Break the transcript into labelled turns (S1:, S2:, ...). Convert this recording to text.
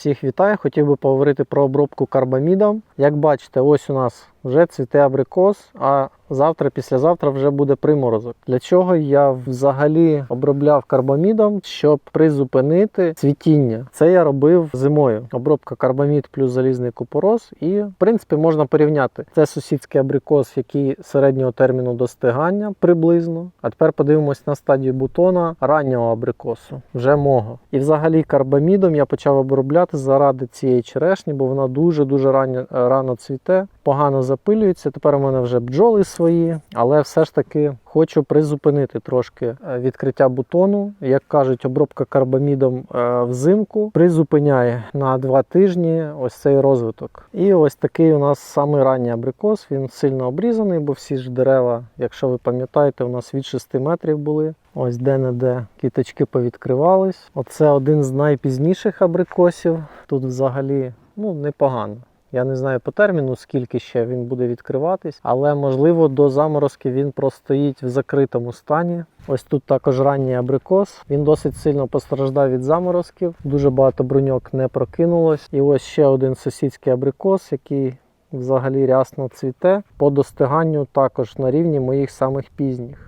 S1: Всіх вітаю! Хотів би поговорити про обробку карбамідом. Як бачите, ось у нас вже цвіте абрикос, а завтра, післязавтра вже буде приморозок. Для чого я взагалі обробляв карбамідом, щоб призупинити цвітіння. Це я робив зимою. Обробка карбамід плюс залізний купороз. І, в принципі, можна порівняти. Це сусідський абрикос, який середнього терміну достигання приблизно. А тепер подивимось на стадію бутона раннього абрикосу, вже мого. І взагалі карбамідом я почав обробляти заради цієї черешні, бо вона дуже-дуже рано, рано цвіте, погано запилюється. Тепер у мене вже бджоли свої, але все ж таки хочу призупинити трошки е, відкриття бутону. Як кажуть, обробка карбамідом е, взимку призупиняє на два тижні ось цей розвиток. І ось такий у нас самий ранній абрикос. Він сильно обрізаний, бо всі ж дерева, якщо ви пам'ятаєте, у нас від 6 метрів були. Ось де-не-де кіточки повідкривались. Оце один з найпізніших абрикосів. Тут взагалі ну, непогано. Я не знаю по терміну, скільки ще він буде відкриватись, але можливо до заморозки він простоїть в закритому стані. Ось тут також ранній абрикос. Він досить сильно постраждав від заморозків. Дуже багато бруньок не прокинулось. І ось ще один сусідський абрикос, який взагалі рясно цвіте. По достиганню також на рівні моїх самих пізніх.